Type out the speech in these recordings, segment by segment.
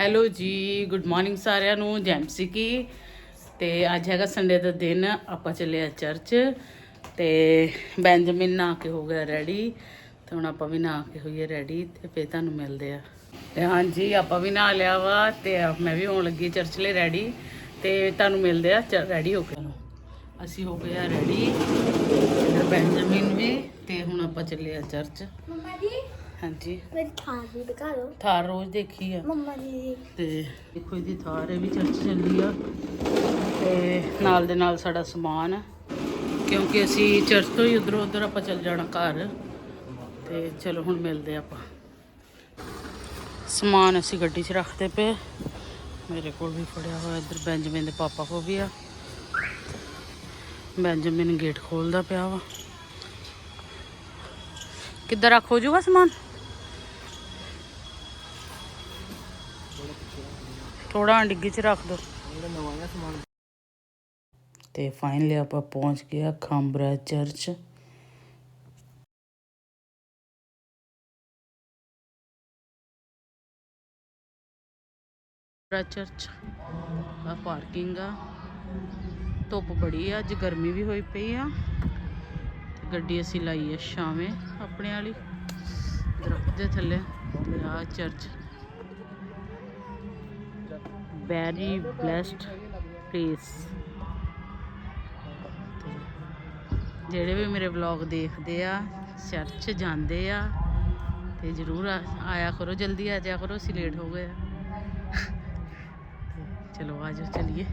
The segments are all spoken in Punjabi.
ਹੈਲੋ ਜੀ, ਗੁੱਡ ਮਾਰਨਿੰਗ ਸਾਰਿਆਂ ਨੂੰ, ਜੈਮਸੀ ਕੀ। ਤੇ ਅੱਜ ਹੈਗਾ ਸੰਡੇ ਦਾ ਦਿਨ, ਆਪਾਂ ਚੱਲੇ ਆ ਚਰਚ। ਤੇ ਬੈਂਜਮਿਨ ਨਾ ਕੇ ਹੋ ਗਿਆ ਰੈਡੀ ਤੇ ਹੁਣ ਆਪਾਂ ਵੀ ਨਹਾ ਕੇ ਹੋਈਏ ਰੈਡੀ ਤੇ ਫੇਰ ਤੁਹਾਨੂੰ ਮਿਲਦੇ ਆ। ਤੇ ਹਾਂਜੀ, ਆਪਾਂ ਵੀ ਨਾ ਲਿਆ ਵਾ, ਤੇ ਆ- ਮੈਂ ਵੀ ਹੋਣ ਲੱਗੀ ਚਰਚ ਲਈ ਰੈਡੀ ਤੇ ਤੁਹਾਨੂੰ ਮਿਲਦੇ ਆ ਰੈਡੀ ਹੋ ਕੇ। ਅਸੀਂ ਹੋ ਗਏ ਆ ਰੈਡੀ ਇਧਰ ਬੈਂਜਮਿਨ ਵੀ, ਤੇ ਹੁਣ ਆਪਾਂ ਚੱਲੇ ਆ ਚਰਚ। ਮੰਮਾ ਜੀ ਹਾਂਜੀ। ਮੇਰੀ ਥਾਂ ਵੀ ਦਿਖਾ ਦਿਓ। ਥਾਰ ਰੋਜ਼ ਦੇਖੀ ਆ। ਮੰਮਾ ਜੀ। ਤੇ ਦੇਖੋ ਇਹਦੀ ਥਾਰ ਇਹ ਵੀ ਚਰਚ ਚੱਲੀ ਆ। ਤੇ ਨਾਲ ਦੇ ਨਾਲ ਸਾਡਾ ਸਮਾਨ ਆ। ਕਿਉਂਕਿ ਅਸੀਂ ਚਰਚ ਤੋਂ ਹੀ ਉਧਰੋਂ ਉਧਰ ਆਪਾਂ ਚੱਲ ਜਾਣਾ ਘਰ। ਤੇ ਚਲੋ ਹੁਣ ਮਿਲਦੇ ਆਪਾਂ। ਸਮਾਨ ਅਸੀਂ ਗੱਡੀ 'ਚ ਰੱਖਦੇ ਪਏ। ਮੇਰੇ ਕੋਲ ਵੀ ਫੜਿਆ ਹੋਇਆ ਇੱਧਰ ਬੈਂਜਮਿਨ ਦੇ ਪਾਪਾ ਕੋ ਵੀ ਆ। ਬੈਂਜਮਿਨ ਗੇਟ ਖੋਲਦਾ ਪਿਆ ਵਾ। ਕਿੱਧਰ ਰੱਖ ਹੋ ਜਾਊਗਾ ਸਮਾਨ? ਥੋੜਾ ਡਿੱਗੀ 'ਚ ਰੱਖ ਦੋ। ਤੇ ਫਾਈਨਲੀ ਆਪਾਂ ਪਹੁੰਚ ਗਿਆ ਖਾਂਬਰਾ ਚਰਚ। ਚਰਚ ਆ ਪਾਰਕਿੰਗ ਆ। ਧੁੱਪ ਬੜੀ ਆ ਅੱਜ ਗਰਮੀ ਵੀ ਹੋਈ ਪਈ ਆ। ਗੱਡੀ ਅਸੀਂ ਲਾਈ ਆ ਛਾਵੇਂ ਆਪਣੇ ਵਾਲੀ। ਦਰਖਤ ਦੇ ਥੱਲੇ। ਆ ਚਰਚ ਵੈਰੀ ਬlesed ਪਲੇਸ ਜਿਹੜੇ ਵੀ ਮੇਰੇ ਵਲੌਗ ਦੇਖਦੇ ਆ ਚਰਚ ਜਾਂਦੇ ਆ, ਤੇ ਜਰੂਰ ਆਇਆ ਕਰੋ, ਜਲਦੀ ਆ ਜਾਇਆ ਕਰੋ, ਅਸੀਂ ਲੇਟ ਹੋ ਗਏ ਆ। ਤੇ ਚਲੋ ਆਜੋ ਚਲਿਏ।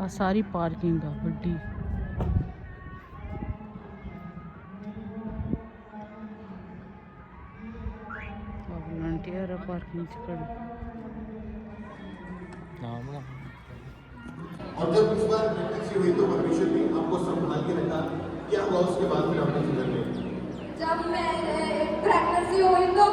ਆ ਸਾਰੀ ਪਾਰਕਿੰਗ ਆ ਵੱਡੀ ਵਲੰਟੀਅਰ ਆ ਪਾਰਕਿੰਗ ਚ ਖੜੇ और जब इस बार प्रेगनेंसी हुई तो परमेश्वर ने आपको संभाल के रखा क्या हुआ उसके बाद फिर आपने जीवन में जब मैं प्रेगनेंसी हुई तो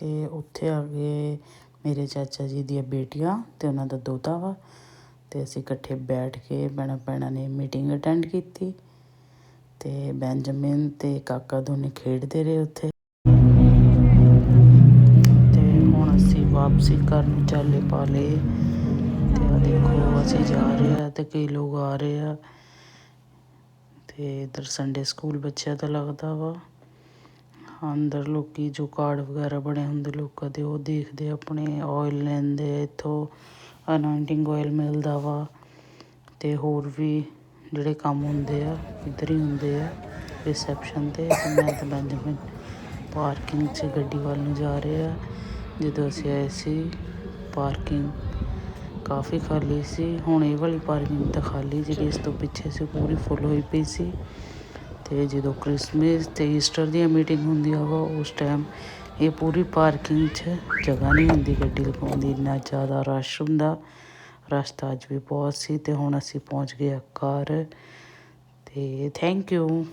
ਤੇ ਉੱਥੇ ਆ ਗਏ ਮੇਰੇ ਚਾਚਾ ਜੀ ਦੀਆਂ ਬੇਟੀਆਂ ਅਤੇ ਉਹਨਾਂ ਦਾ ਦੋਤਾ ਵਾ ਅਤੇ ਅਸੀਂ ਇਕੱਠੇ ਬੈਠ ਕੇ ਭੈਣਾਂ ਭੈਣਾਂ ਨੇ ਮੀਟਿੰਗ ਅਟੈਂਡ ਕੀਤੀ ਅਤੇ ਬੈਂਜਾਮਿਨ ਅਤੇ ਕਾਕਾ ਦੋਨੇ ਖੇਡਦੇ ਰਹੇ ਉੱਥੇ। ਅਤੇ ਹੁਣ ਅਸੀਂ ਵਾਪਸੀ ਘਰ ਨੂੰ ਚਾਲੇ ਪਾ ਲਏ ਅਤੇ ਆ ਦੇਖੋ ਅਸੀਂ ਜਾ ਰਹੇ ਆ ਅਤੇ ਕਈ ਲੋਕ ਆ ਰਹੇ ਆ ਤੇ ਇਧਰ ਸੰਡੇ ਸਕੂਲ ਬੱਚਿਆਂ ਦਾ ਲੱਗਦਾ ਵਾ। ਅੰਦਰ ਲੋਕੀ ਜੋ ਕਾਰਡ ਵਗੈਰਾ ਬਣੇ ਹੁੰਦੇ ਲੋਕਾਂ ਦੇ, ਉਹ ਦੇਖਦੇ ਆਪਣੇ ਆਇਲ ਲੈਂਦੇ ਇੱਥੋਂ ਅਨਾਉਂਟਿੰਗ ਆਇਲ ਮਿਲਦਾ ਵਾ ਅਤੇ ਹੋਰ ਵੀ ਜਿਹੜੇ ਕੰਮ ਹੁੰਦੇ ਆ, ਇੱਧਰ ਹੀ ਹੁੰਦੇ ਆ ਰਿਸੈਪਸ਼ਨ ਤੇ ਤੇ ਮੈਂ ਤੇ ਬੈਂਜਾਮਿਨ ਪਾਰਕਿੰਗ 'ਚ ਗੱਡੀ ਵੱਲ ਨੂੰ ਜਾ ਰਹੇ ਆ। ਜਦੋਂ ਅਸੀਂ ਆਏ ਸੀ ਪਾਰਕਿੰਗ ਕਾਫੀ ਖਾਲੀ ਸੀ, ਹੁਣ ਇਹ ਵਾਲੀ ਪਾਰਕਿੰਗ ਤਾਂ ਖਾਲੀ, ਜਿਹੜੀ ਇਸ ਤੋਂ ਪਿੱਛੇ ਸੀ ਪੂਰੀ ਫੁੱਲ ਹੋਈ ਪਈ ਸੀ। ਤੇ ਜਦੋਂ ਕ੍ਰਿਸਮਸ ਤੇ ਈਸਟਰ ਦੀਆਂ ਮੀਟਿੰਗ ਹੁੰਦੀਆਂ ਵਾ ਉਸ ਟਾਈਮ ਇਹ ਪੂਰੀ ਪਾਰਕਿੰਗ 'ਚ ਜਗ੍ਹਾ ਨਹੀਂ ਹੁੰਦੀ, ਗੱਡੀ ਲਗਾਉਣ ਦੀ ਇੰਨਾ ਜ਼ਿਆਦਾ ਰਸ਼ ਹੁੰਦਾ। ਰਸ਼ ਤਾਂ ਅੱਜ ਵੀ ਬਹੁਤ ਸੀ ਤੇ ਹੁਣ ਅਸੀਂ ਪਹੁੰਚ ਗਏ ਆ ਘਰ। ਤੇ ਥੈਂਕ ਯੂ